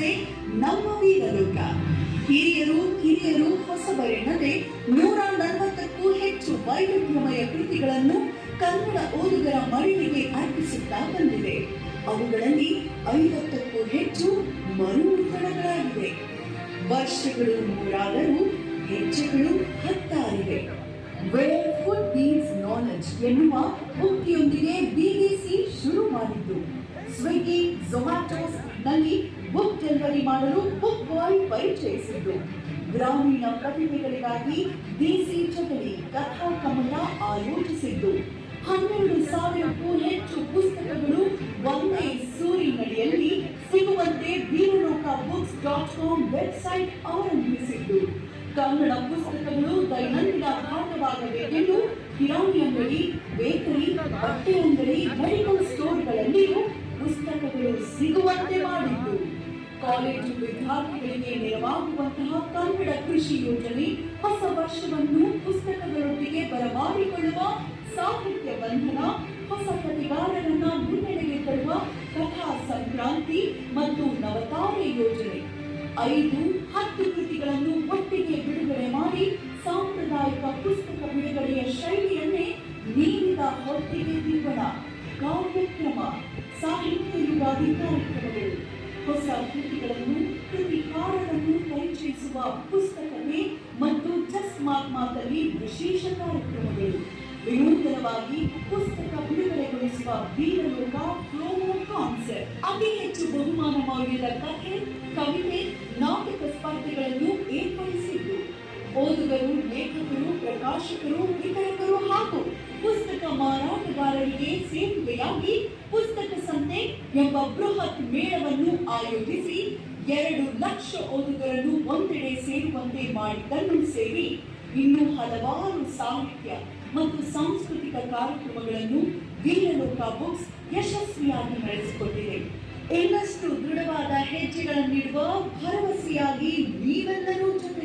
ಸಂಸ್ಥೆ ನಮ್ಮ ವೀರಲೋಕ ಹಿರಿಯರು, ಕಿರಿಯರು ಹೊಸಬರೆನ್ನದೆ ನೂರ ನಲವತ್ತಕ್ಕೂ ಹೆಚ್ಚು ವೈವಿಧ್ಯಮಯ ಕೃತಿಗಳನ್ನು ಕನ್ನಡ ಓದುಗರ ಮರಳಿಗೆ ಅರ್ಪಿಸುತ್ತಾ ಬಂದಿದೆ. ಅವುಗಳಲ್ಲಿ ಐವತ್ತಕ್ಕೂ ಹೆಚ್ಚು ಮರುಮುದ್ರಣಗಳಾಗಿವೆ ವರ್ಷಗಳು ನೂರಾದರೂ ಹೆಜ್ಜೆಗಳು ಹತ್ತಾರಿವೆ. ನಾಲೆಜ್ ಎನ್ನುವ ಉಕ್ತಿಯೊಂದಿಗೆ ಬಿಬಿಸಿ ಶುರು ಮಾಡಿದ್ದು. ಸ್ವಿಗ್ಗಿ ಝೊಮ್ಯಾಟೋಸ್ ಡೆಲಿವರಿ ಮಾಡಲು ಬುಕ್ ಬಾಯ್ ಪರಿಚಯಿಸಿದ್ದು. ಗ್ರಾಮೀಣ ಪ್ರತಿಭೆಗಳಿಗಾಗಿ ದೇಸಿ ಚಟಲಿ ಕಥಾ ಕಮಲ ಆಯೋಜಿಸಿದ್ದು. ಹನ್ನೆರಡು ಸಾವಿರಕ್ಕೂ ಹೆಚ್ಚು ಪುಸ್ತಕಗಳು ಒಂದೇ ಸೂರಿನಡಿಯಲ್ಲಿ ಸಿಗುವಂತೆ Veeraloka books dot com website ಅವಲಂಬಿಸಿದ್ದು. Kannada ಪುಸ್ತಕಗಳು ದೈನಂದಿನ ಭಾಗವಾಗಬೇಕೆಂದು ಕಿರಾಣಿ ಅಂಗಡಿ, ಬೇಕರಿ, ಬಟ್ಟೆ ಅಂಗಡಿ ಮೆಡಿಕಲ್ ಸ್ಟೋರ್ಗಳಲ್ಲಿಯೂ ಪುಸ್ತಕಗಳು ಸಿಗುವಂತೆ ಮಾಡಿದ್ದು. ಕಾಲೇಜು ವಿದ್ಯಾರ್ಥಿಗಳಿಗೆ ನೆರವಾಗುವಂತಹ ಕನ್ನಡ ಕೃಷಿ ಯೋಜನೆ ಹೊಸ ವರ್ಷವನ್ನು ಪುಸ್ತಕಗಳೊಂದಿಗೆ ಬರಮಾಡಿಕೊಳ್ಳುವ ಸಾಹಿತ್ಯ ಬಂಧನ, ಹೊಸ ಕಥೆಗಾರರನ್ನ ಮುನ್ನಡೆಗೆ ತರುವ ಕಥಾ ಸಂಕ್ರಾಂತಿ ಮತ್ತು ನವತಾರೆ ಯೋಜನೆ. ಐದು, ಹತ್ತು ಕೃತಿಗಳನ್ನು ಒಟ್ಟಿಗೆ ಬಿಡುಗಡೆ ಮಾಡಿ ಸಾಂಪ್ರದಾಯಿಕ ಪುಸ್ತಕ ಬಿಡುಗಡೆಯ ಶೈಲಿಯನ್ನೇ ನೀಡಿದ ಹೊತ್ತಿಗೆ ಜೀವನ ಕಾವ್ಯಕ್ರಮ ಸಾಹಿತ್ಯ ಯುಗಾದಿ ಕಾರ್ಯಕ್ರಮಗಳು. ಹೊಸ ಕೃತಿಗಳನ್ನು ಕೃತಿಕಾರರನ್ನು ಪರಿಚಯಿಸುವ ಪುಸ್ತಕವೇ ಮತ್ತು ಜಸ್ ಮಾತ್ ಮಾತಲ್ಲಿ ವಿಶೇಷ ಕಾರ್ಯಕ್ರಮಗಳು. ವಿನೂತನವಾಗಿ ಪುಸ್ತಕ ಬಿಡುಗಡೆಗೊಳಿಸುವ ವೀರಲೋಕ ಪ್ರೋಮೋ ಕಾನ್ಸೆಪ್ಟ್ ಅತಿ ಹೆಚ್ಚು ಬಹುಮಾನ ಮೌಲ್ಯದ ಕಥೆ, ಕವಿತೆ, ನಾಟಕ ಸ್ಪರ್ಧೆಗಳನ್ನು ಏರ್ಪಡಿಸಿದ್ದು. ಓದುಗರು, ಲೇಖಕರು, ಪ್ರಕಾಶಕರು, ವಿತರಕರು ಹಾಗೂ ಪುಸ್ತಕ ಮಾರಾಟಗಾರರಿಗೆ ಸೇತುವೆಯಾಗಿ ಪುಸ್ತಕ ಸಂತೆ ಎಂಬ ಬೃಹತ್ ಮೇಳವನ್ನು ಆಯೋಜಿಸಿ ಎರಡು ಲಕ್ಷ ಓದುಗರನ್ನು ಒಂದೆಡೆ ಸೇರುವಂತೆ ಮಾಡಿದ್ದನ್ನು ಸೇರಿ ಇನ್ನೂ ಹಲವಾರು ಸಾಹಿತ್ಯ ಮತ್ತು ಸಾಂಸ್ಕೃತಿಕ ಕಾರ್ಯಕ್ರಮಗಳನ್ನು ವೀರಲೋಕ ಬುಕ್ಸ್ ಯಶಸ್ವಿಯಾಗಿ ನಡೆಸಿಕೊಟ್ಟಿದೆ ಇನ್ನಷ್ಟು ದೃಢವಾದ ಹೆಜ್ಜೆಗಳನ್ನಿಡುವ ಭರವಸೆಯಾಗಿ ನೀವೆಲ್ಲರೂ ನಮಸ್ಕಾರ